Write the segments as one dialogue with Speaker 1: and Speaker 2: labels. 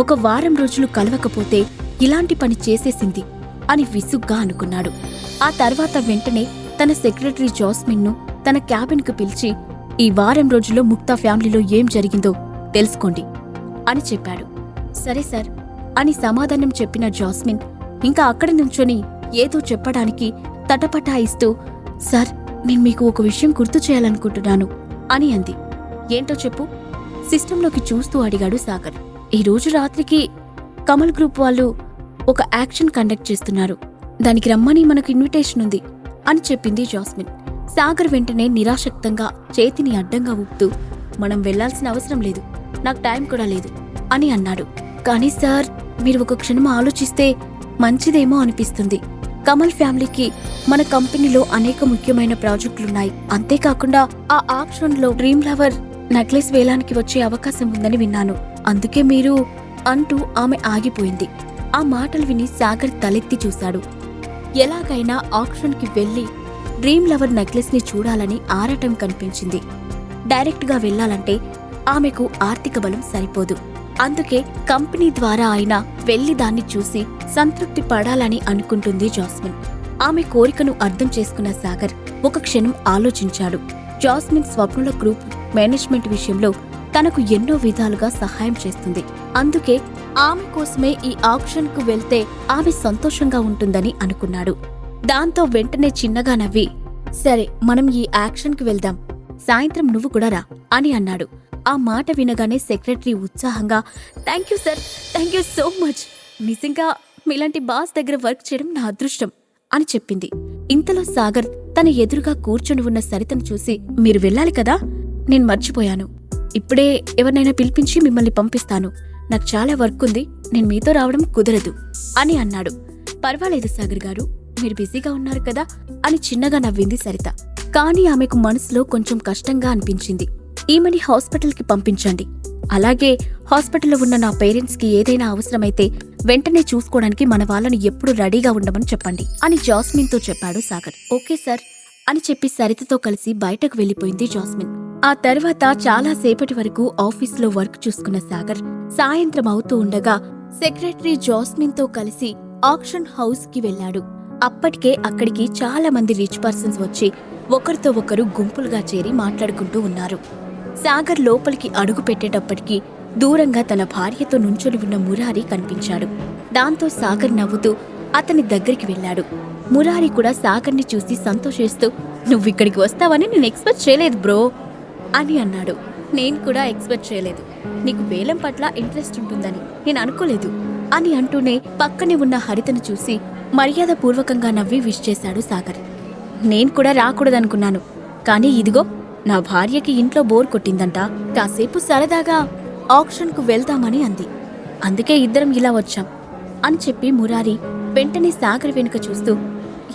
Speaker 1: ఒక వారం రోజులు కలవకపోతే ఇలాంటి పని చేసేసింది అని విసుగ్గా అనుకున్నాడు. ఆ తర్వాత వెంటనే తన సెక్రటరీ జాస్మిన్ను తన క్యాబిన్కు పిలిచి ఈ వారం రోజుల్లో ముక్తా ఫ్యామిలీలో ఏం జరిగిందో తెలుసుకోండి అని చెప్పాడు. సరే సార్ అని సమాధానం చెప్పిన జాస్మిన్ ఇంకా అక్కడ నుంచొని ఏదో చెప్పడానికి తటపటాయిస్తూ సార్ నేను మీకు ఒక విషయం గుర్తు చేయాలనుకుంటున్నాను అని అంది. ఏంటో చెప్పు సిస్టంలోకి చూస్తూ అడిగాడు సాగర్. ఈరోజు రాత్రికి కమల్ గ్రూప్ వాళ్ళు ఒక యాక్షన్ కండక్ట్ చేస్తున్నారు. దానికి రమ్మని మనకు ఇన్విటేషన్ ఉంది అని చెప్పింది జాస్మిన్. సాగర్ వెంటనే నిరాశక్తంగా చేతిని అడ్డంగా ఊపుతూ మనం వెళ్ళాల్సిన అవసరం లేదు నాకు టైం కూడా లేదు అని అన్నాడు. కానీ సార్ మీరు ఒక క్షణం ఆలోచిస్తే మంచిదేమో అనిపిస్తుంది. కమల్ ఫ్యామిలీకి మన కంపెనీలో అనేక ముఖ్యమైన ప్రాజెక్టులున్నాయి. అంతేకాకుండా ఆ ఆక్షన్లో డ్రీమ్ లవర్ నెక్లెస్ వేలానికి వచ్చే అవకాశం ఉందని విన్నాను. అందుకే మీరు అంటూ ఆమె ఆగిపోయింది. ఆ మాటలు విని సాగర్ తలెత్తి చూశాడు. ఎలాగైనా ఆక్షన్కి వెళ్ళి డ్రీమ్ లవర్ నెక్లెస్ని చూడాలని ఆరాటం కనిపించింది. డైరెక్ట్గా వెళ్ళాలంటే ఆమెకు ఆర్థిక బలం సరిపోదు. అందుకే కంపెనీ ద్వారా ఆయన వెళ్ళి దాన్ని చూసి సంతృప్తి పడాలని అనుకుంటుంది జాస్మిన్. ఆమె కోరికను అర్థం చేసుకున్న సాగర్ ఒక క్షణం ఆలోచించాడు. జాస్మిన్ స్వప్నుల గ్రూప్ మేనేజ్మెంట్ విషయంలో తనకు ఎన్నో విధాలుగా సహాయం చేస్తుంది. అందుకే ఆమె కోసమే ఈ ఆప్షన్కు వెళ్తే ఆమె సంతోషంగా ఉంటుందని అనుకున్నాడు. దాంతో వెంటనే చిన్నగా నవ్వి సరే మనం ఈ యాక్షన్కి వెళ్దాం. సాయంత్రం నువ్వు కూడా రా అని అన్నాడు. ఆ మాట వినగానే సెక్రటరీ ఉత్సాహంగా thank you sir thank you so much. నిజంగా మీలాంటి బాస్ దగ్గర వర్క్ చేయడం నా అదృష్టం అని చెప్పింది. ఇంతలో సాగర్ తన ఎదురుగా కూర్చొని ఉన్న సరితను చూసి మీరు వెళ్ళాలి కదా? నేను మర్చిపోయాను. ఇప్పుడే ఎవరినైనా పిలిపించి మిమ్మల్ని పంపిస్తాను. నాకు చాలా వర్క్ ఉంది. నేను మీతో రావడం కుదరదు అని అన్నాడు. పర్వాలేదు సాగర్ గారు మీరు బిజీగా ఉన్నారు కదా అని చిన్నగా నవ్వింది సరిత. కానీ ఆమెకు మనసులో కొంచెం కష్టంగా అనిపించింది. ఈమెని హాస్పిటల్కి పంపించండి. అలాగే హాస్పిటల్లో ఉన్న నా పేరెంట్స్కి ఏదైనా అవసరమైతే వెంటనే చూసుకోవడానికి మన వాళ్ళని ఎప్పుడు రెడీగా ఉండమని చెప్పండి అని జాస్మిన్తో చెప్పాడు సాగర్. ఓకే సార్ అని చెప్పి సరితతో కలిసి బయటకు వెళ్ళిపోయింది జాస్మిన్. ఆ తర్వాత చాలా సేపటి వరకు ఆఫీస్లో వర్క్ చూసుకున్న సాగర్ సాయంత్రం అవుతూ ఉండగా సెక్రటరీ జాస్మిన్తో కలిసి ఆక్షన్ హౌస్కి వెళ్ళాడు అప్పటికే అక్కడికి చాలా మంది రిచ్ పర్సన్స్ వచ్చి ఒకరితో ఒకరు గుంపులుగా చేరి మాట్లాడుకుంటూ ఉన్నారు. సాగర్ లోపలికి అడుగు పెట్టేటప్పటికీ దూరంగా తన భార్యతో నుంచొని ఉన్న మురారి కనిపించాడు. దాంతో సాగర్ నవ్వుతూ అతని దగ్గరికి వెళ్ళాడు. మురారి కూడా సాగర్ని చూసి సంతోషిస్తూ నువ్విక్కడికి వస్తావని నేను ఎక్స్పెక్ట్ చేయలేదు బ్రో. అని అన్నాడు. నేను కూడా ఎక్స్పెక్ట్ చేయలేదు. నీకు వేలం పట్ల ఇంట్రెస్ట్ ఉంటుందని నేను అనుకోలేదు అని అంటూనే పక్కనే ఉన్న హరితను చూసి మర్యాదపూర్వకంగా నవ్వి విష్ చేశాడు సాగర్. నేను కూడా రాకూడదనుకున్నాను. కానీ ఇదిగో నా భార్యకి ఇంట్లో బోర్ కొట్టిందంట. కాసేపు సరదాగా ఆక్షన్కు వెళ్దామని అంది. అందుకే ఇద్దరం ఇలా వచ్చాం అని చెప్పి మురారి వెంటనే సాగర్ వెనుక చూస్తూ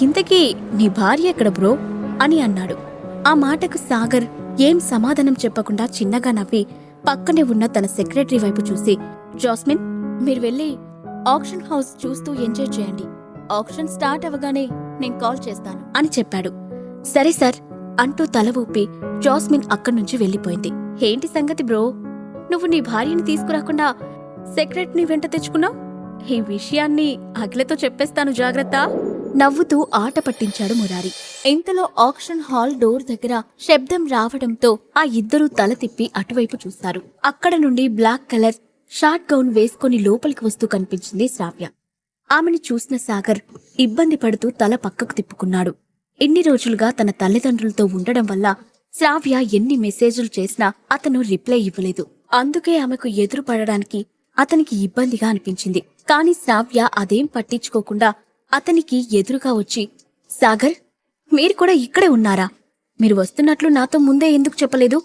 Speaker 1: ఇంతకీ నీ భార్య ఎక్కడ బ్రో? అని అన్నాడు. ఆ మాటకు సాగర్ ఏం సమాధానం చెప్పకుండా చిన్నగా నవ్వి పక్కనే ఉన్న తన సెక్రటరీ వైపు చూసి జాస్మిన్ మీరు వెళ్ళి ఆక్షన్ హౌస్ చూస్తూ ఎంజాయ్ చేయండి. ఆక్షన్ స్టార్ట్ అవ్వగానే నేను కాల్ చేస్తాను. అని చెప్పాడు. సరే సార్ అంటూ తల ఊపి జాస్మిన్ అక్కడి నుంచి వెళ్ళిపోయింది. ఏంటి సంగతి బ్రో? నువ్వు నీ భార్యని తీసుకురాకుండా సెక్రటరీని వెంట తెచ్చుకున్నావు? ఈ విషయాన్ని అఖిలతో చెప్పేస్తాను జాగ్రత్త. నవ్వుతూ ఆట పట్టించాడు మురారి. ఇంతలో ఆక్షన్ హాల్ డోర్ దగ్గర శబ్దం రావడంతో ఆ ఇద్దరూ తల తిప్పి అటువైపు చూస్తారు. అక్కడ నుండి బ్లాక్ కలర్ షార్ట్ గౌన్ వేసుకొని లోపలికి వస్తూ కనిపించింది శ్రావ్య. ఆమెను చూసిన సాగర్ ఇబ్బంది పడుతూ తల పక్కకు తిప్పుకున్నాడు. ఎన్ని రోజులుగా తన తల్లిదండ్రులతో ఉండడం వల్ల శ్రావ్య ఎన్ని మెసేజ్లు చేసినా అతను రిప్లై ఇవ్వలేదు. అందుకే ఆమెకు ఎదురు పడడానికి అతనికి ఇబ్బందిగా అనిపించింది. కాని శ్రావ్య అదేం పట్టించుకోకుండా అతనికి ఎదురుగా వచ్చి సాగర్ మీరు కూడా ఇక్కడే ఉన్నారా? మీరు వస్తున్నట్లు నాతో ముందే ఎందుకు చెప్పలేదు?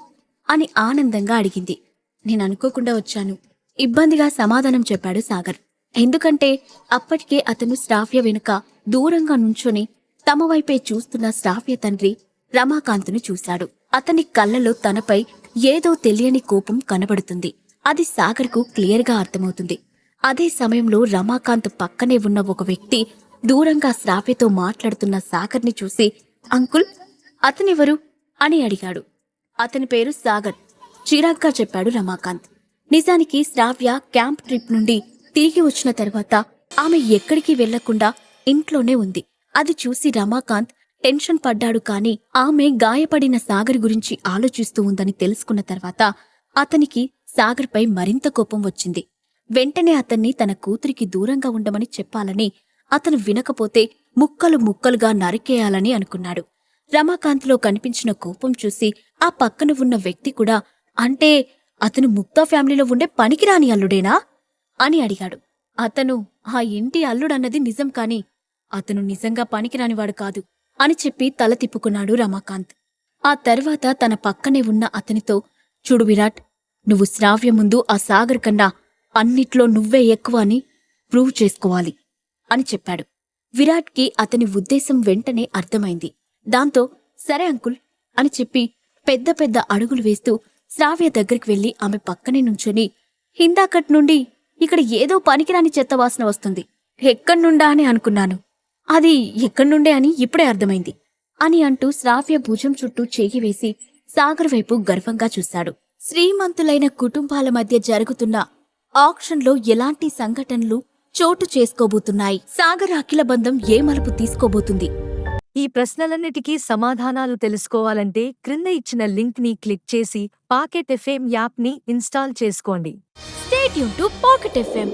Speaker 1: అని ఆనందంగా అడిగింది. నేను అనుకోకుండా వచ్చాను. ఇబ్బందిగా సమాధానం చెప్పాడు సాగర్. ఎందుకంటే అప్పటికే అతను శ్రావ్య వెనుక దూరంగా నుంచొని తమ వైపే చూస్తున్న శ్రావ్య తండ్రి రమాకాంత్ను చూశాడు. అతని కళ్ళలో తనపై ఏదో తెలియని కోపం కనబడుతుంది. అది సాగర్కు క్లియర్గా అర్థమవుతుంది. అదే సమయంలో రమాకాంత్ పక్కనే ఉన్న ఒక వ్యక్తి దూరంగా శ్రావ్యతో మాట్లాడుతున్న సాగర్ని చూసి అంకుల్ అతనెవరు? అని అడిగాడు. అతని పేరు సాగర్. చిరాగ్గా చెప్పాడు రమాకాంత్. నిజానికి శ్రావ్య క్యాంప్ ట్రిప్ నుండి తిరిగి వచ్చిన తర్వాత ఆమె ఎక్కడికి వెళ్ళకుండా ఇంట్లోనే ఉంది. అది చూసి రమాకాంత్ టెన్షన్ పడ్డాడు కాని ఆమె గాయపడిన సాగర్ గురించి ఆలోచిస్తూ ఉందని తెలుసుకున్న తర్వాత అతనికి సాగర్పై మరింత కోపం వచ్చింది. వెంటనే అతన్ని తన కూతురికి దూరంగా ఉండమని చెప్పాలని అతను వినకపోతే ముక్కలు ముక్కలుగా నరికేయాలని అనుకున్నాడు. రమాకాంత్లో కనిపించిన కోపం చూసి ఆ పక్కన ఉన్న వ్యక్తి కూడా అంటే అతను ముక్తా ఫ్యామిలీలో ఉండే పనికిరాని అల్లుడేనా? అని అడిగాడు. అతను ఆ ఇంటి అల్లుడన్నది నిజం కాని అతను నిజంగా పనికిరానివాడు కాదు అని చెప్పి తల తిప్పుకున్నాడు రమాకాంత్. ఆ తర్వాత తన పక్కనే ఉన్న అతనితో చూడు విరాట్ నువ్వు శ్రావ్య ముందు ఆ సాగర్ కన్నా అన్నిట్లో నువ్వే ఎక్కువ అని ప్రూవ్ చేసుకోవాలి. అని చెప్పాడు. విరాట్కి అతని ఉద్దేశం వెంటనే అర్థమైంది. దాంతో సరే అంకుల్ అని చెప్పి పెద్ద పెద్ద అడుగులు వేస్తూ శ్రావ్య దగ్గరికి వెళ్ళి ఆమె పక్కనే నుంచొని హిందాకట్ నుండి ఇక్కడ ఏదో పనికిరాని చెత్త వాసన వస్తుంది. ఎక్కడ్నుండా అని అనుకున్నాను. అది ఎక్కడ్నుండే అని ఇప్పుడే అర్థమైంది అని అంటూ శ్రావ్య భుజం చుట్టూ చేయి వేసి సాగర్ వైపు గర్వంగా చూశాడు. శ్రీమంతులైన కుటుంబాల మధ్య జరుగుతున్న ఆక్షన్లో ఎలాంటి సంఘటనలు చోటు చేసుకోబోతున్నాయి. సాగర్ అఖిల బంధం ఏ మలుపు తీసుకోబోతుంది?
Speaker 2: ఈ ప్రశ్నలన్నిటికీ సమాధానాలు తెలుసుకోవాలంటే క్రింద ఇచ్చిన లింక్ని క్లిక్ చేసి పాకెట్ ఎఫ్ఎం యాప్ని ఇన్స్టాల్ చేసుకోండి.
Speaker 1: స్టేట్ యూన్ టు పాకెట్ ఎఫ్ఎం